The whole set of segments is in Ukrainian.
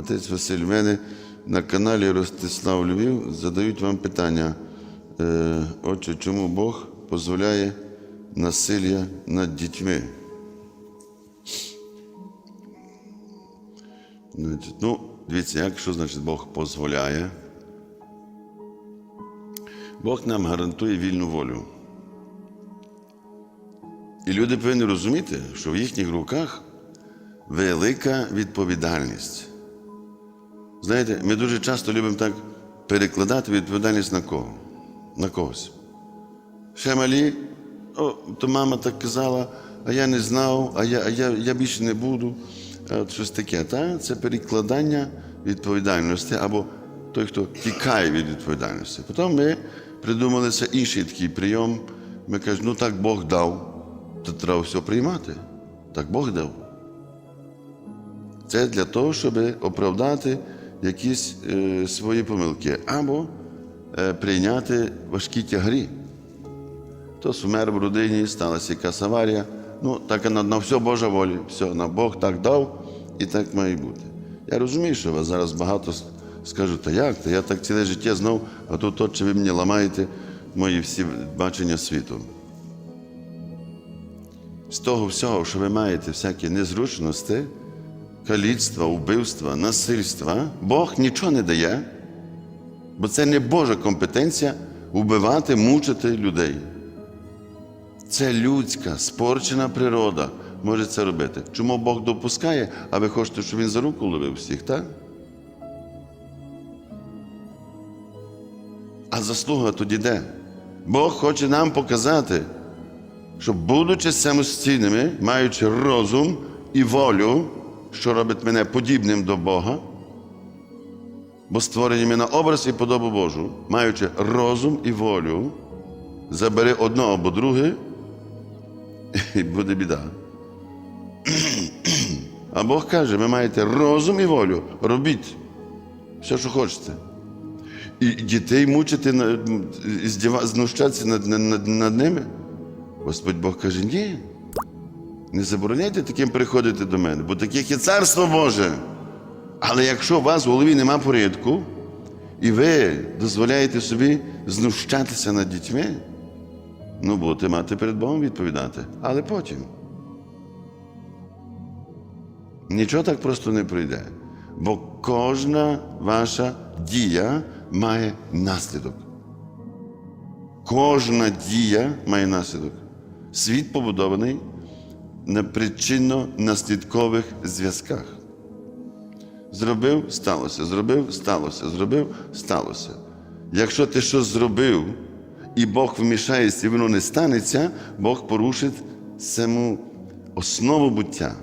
Отець Василь, в мене на каналі Ростислав Львів задають вам питання. Е, Отче, чому Бог дозволяє насилля над дітьми? Ну, дивіться, як що значить Бог дозволяє? Бог нам гарантує вільну волю. І люди повинні розуміти, що в їхніх руках велика відповідальність. Знаєте, ми дуже часто любимо так перекладати відповідальність на кого? На когось. Ще малі, о, то мама так казала, а я не знав, а я, а я, я більше не буду. От щось таке. Та? Це перекладання відповідальності або той, хто тікає від відповідальності. Потім ми придумали це інший такий прийом. Ми кажемо, ну так Бог дав, то треба все приймати. Так Бог дав. Це для того, щоб оправдати якісь е, свої помилки або е, прийняти важкі тягарі. Хтось вмер в родині, сталася якась аварія. Ну, так на, на все Божа воля. Все, на Бог так дав і так має бути. Я розумію, що вас зараз багато скажуть, та як? Та я так ціле життя знав, а тут то, чи ви мені ламаєте мої всі бачення світу. З того всього, що ви маєте всякі незручності, каліцтва, вбивства, насильства, Бог нічого не дає, бо це не Божа компетенція вбивати, мучити людей. Це людська, спорчена природа може це робити. Чому Бог допускає, а ви хочете, щоб він за руку ловив всіх, так? А заслуга тоді де? Бог хоче нам показати, що, будучи самостійними, маючи розум і волю, що робить мене подібним до Бога, бо створені ми на образ і подобу Божу, маючи розум і волю, забери одного або друге, і буде біда. А Бог каже, ви маєте розум і волю, робіть все, що хочете. І дітей мучити, знущатися над, над, над ними. Господь Бог каже, ні. Не забороняйте таким приходити до мене, бо таких є царство Боже. Але якщо у вас в голові нема порядку, і ви дозволяєте собі знущатися над дітьми, ну будете мати перед Богом відповідати. Але потім. Нічого так просто не пройде. Бо кожна ваша дія має наслідок. Кожна дія має наслідок. Світ побудований на причинно-наслідкових зв'язках. Зробив, сталося, зробив, сталося, зробив, сталося. Якщо ти щось зробив, і Бог вмішається, і воно не станеться, Бог порушить саму основу буття.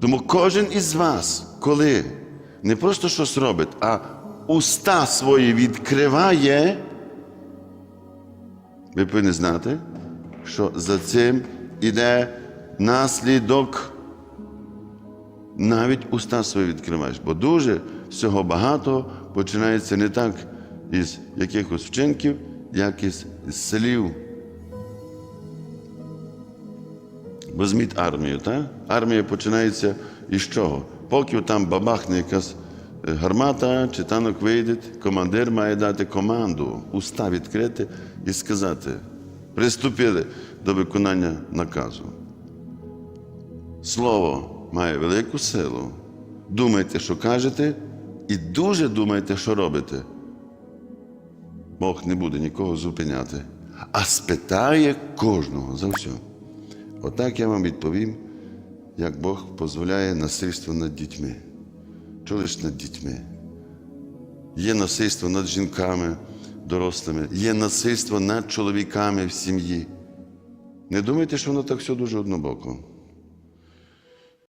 Тому кожен із вас, коли не просто щось робить, а уста свої відкриває, ви повинні знати, що за цим іде наслідок. Навіть уста свої відкриваєш, бо дуже всього багато починається не так із якихось вчинків, як із слів. Візьміть армію, так? Армія починається із чого? Поки там бабахне якась е, гармата чи танок вийде, командир має дати команду, уста відкрити і сказати: приступили до виконання наказу. Слово має велику силу. Думайте, що кажете, і дуже думайте, що робите. Бог не буде нікого зупиняти, а спитає кожного за все. Отак я вам відповім, як Бог дозволяє насильство над дітьми. Що лише над дітьми? Є насильство над жінками, дорослими, є насильство над чоловіками в сім'ї. Не думайте, що воно так все дуже однобоко.